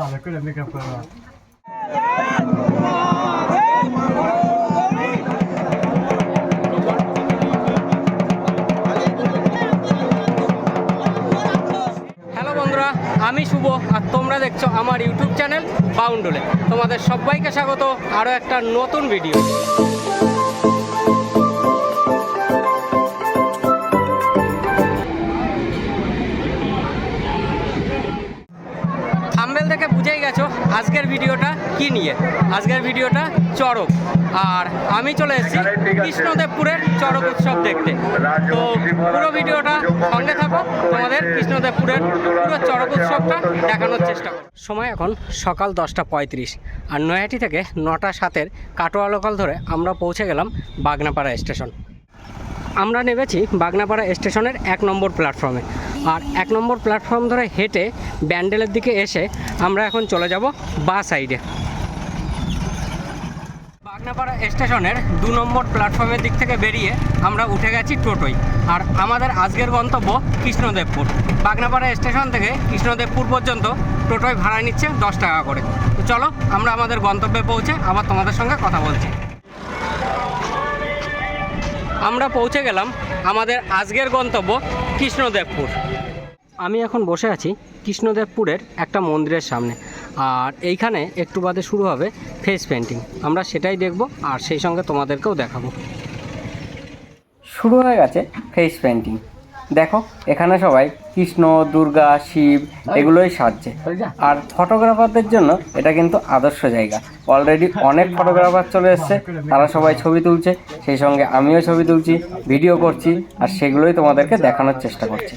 ভালো করে মেকআপ করা আমি শুভ, আর তোমরা দেখছ আমার ইউটিউব চ্যানেল বাউন্ডুলে। তোমাদের সবাইকে স্বাগত, আরও একটা নতুন ভিডিও কি নিয়ে? আজকের ভিডিওটা চড়ক। আর আমি চলে এসেছি কৃষ্ণদেবপুরের চড়ক উৎসব দেখতে। তো পুরো ভিডিওটা সঙ্গে থাকো। তোমাদের কৃষ্ণদেবপুরের পুরো চড়ক উৎসবটা দেখানোর চেষ্টা করো। সময় এখন সকাল দশটা পঁয়ত্রিশ। আর নয়াটি থেকে নটা সাতের কাটোয়া লোকাল ধরে আমরা পৌঁছে গেলাম বাগনাপাড়া স্টেশন। আমরা নেমেছি বাগনাপাড়া স্টেশনের এক নম্বর প্ল্যাটফর্মে আর এক নম্বর প্ল্যাটফর্ম ধরে হেঁটে ব্যান্ডেলের দিকে এসে আমরা এখন চলে যাব বা সাইডে বাগনাপাড়া স্টেশনের দু নম্বর প্ল্যাটফর্মের দিক থেকে বেরিয়ে আমরা উঠে গেছি টোটোই আর আমাদের আজকের গন্তব্য কৃষ্ণদেবপুর। বাগনাপাড়া স্টেশন থেকে কৃষ্ণদেবপুর পর্যন্ত টোটোয় ভাড়া নিচ্ছে দশ টাকা করে। তো চলো, আমরা আমাদের গন্তব্যে পৌঁছে আবার তোমাদের সঙ্গে কথা বলছি। আমরা পৌঁছে গেলাম আমাদের আজকের গন্তব্য কৃষ্ণদেবপুর। আমি এখন বসে আছি কৃষ্ণদেবপুরের একটা মন্দিরের সামনে। আর এইখানে একটু বাদে শুরু হবে ফেস পেন্টিং আমরা সেটাই দেখব আর সেই সঙ্গে তোমাদেরকেও দেখাবো। শুরু হয়ে গেছে ফেস পেন্টিং দেখো, এখানে সবাই কৃষ্ণ, দুর্গা, শিব এগুলোই সাজছে। আর ফটোগ্রাফারদের জন্য এটা কিন্তু আদর্শ জায়গা। অলরেডি অনেক ফটোগ্রাফার চলে এসছে, তারা সবাই ছবি তুলছে, সেই সঙ্গে আমিও ছবি তুলছি ভিডিও করছি, আর সেগুলোই তোমাদেরকে দেখানোর চেষ্টা করছি।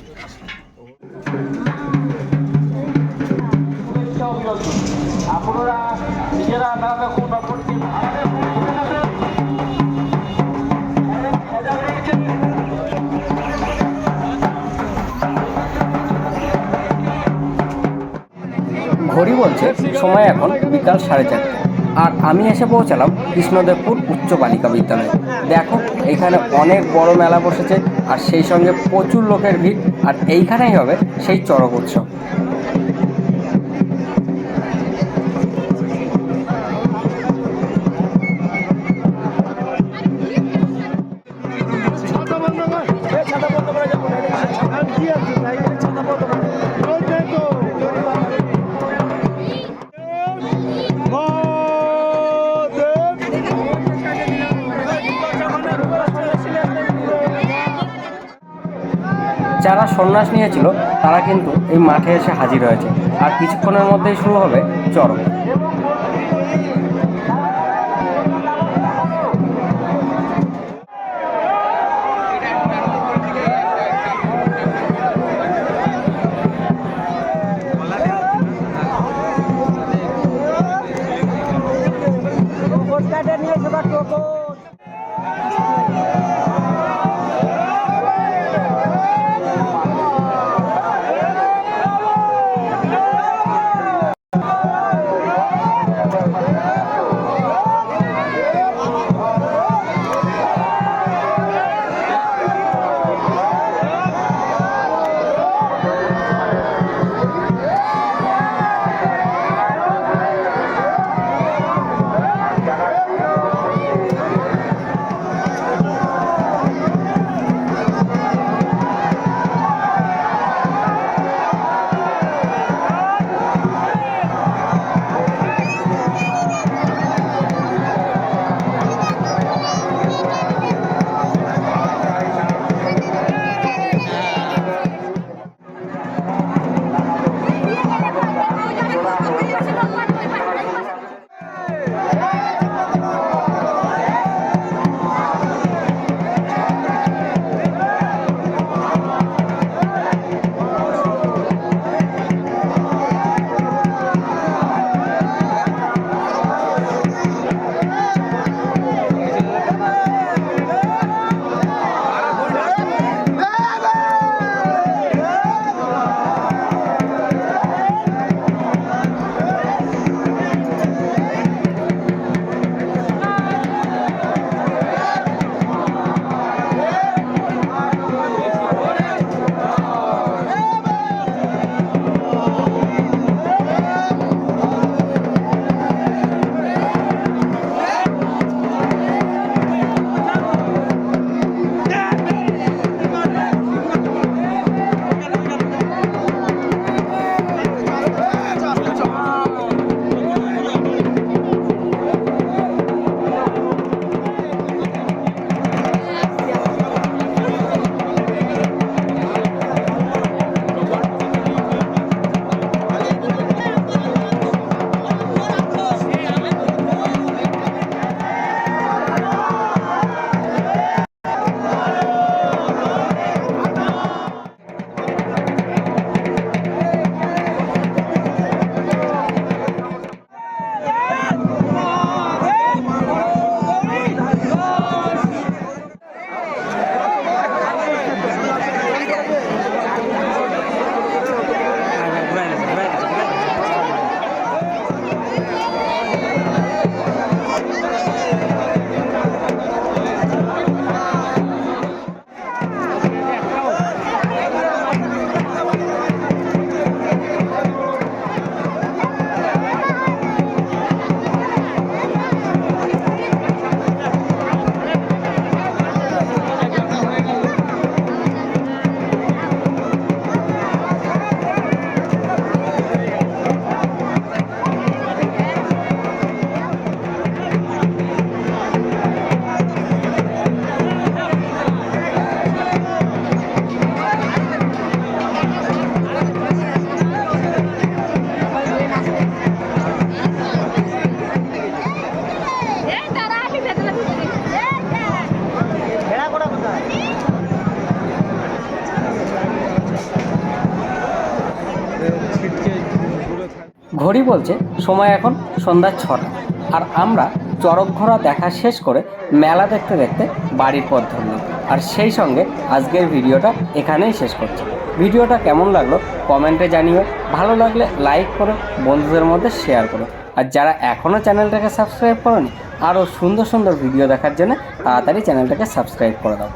ঘড়ি বলছে সময় এখন বিকাল সাড়ে চারটে। আর আমি এসে পৌঁছালাম কৃষ্ণদেবপুর উচ্চ বালিকা বিদ্যালয়ে। দেখো, এখানে অনেক বড় মেলা বসেছে, আর সেই সঙ্গে প্রচুর লোকের ভিড়, আর এইখানেই হবে সেই চড়ক উৎসব। সন্ন্যাস নিয়েছিল, তারা কিন্তু এই মাঠে এসে হাজির হয়েছে। আর কিছুক্ষণের মধ্যেই শুরু হবে চড়ক ঘড়ি বলছে সময় এখন সন্ধ্যা ছটা। আর আমরা চরক ঘোরা দেখা শেষ করে মেলা দেখতে দেখতে বাড়ির পথ ধরলাম। আর সেই সঙ্গে আজকের ভিডিওটা এখানেই শেষ করছি। ভিডিওটা কেমন লাগল কমেন্টে জানিও। ভালো লাগলে লাইক করো, বন্ধুদের মধ্যে শেয়ার করো। আর যারা এখনও চ্যানেলটাকে সাবস্ক্রাইব করোনি, আরও সুন্দর সুন্দর ভিডিও দেখার জন্য তাড়াতাড়ি চ্যানেলটাকে সাবস্ক্রাইব করে দাও।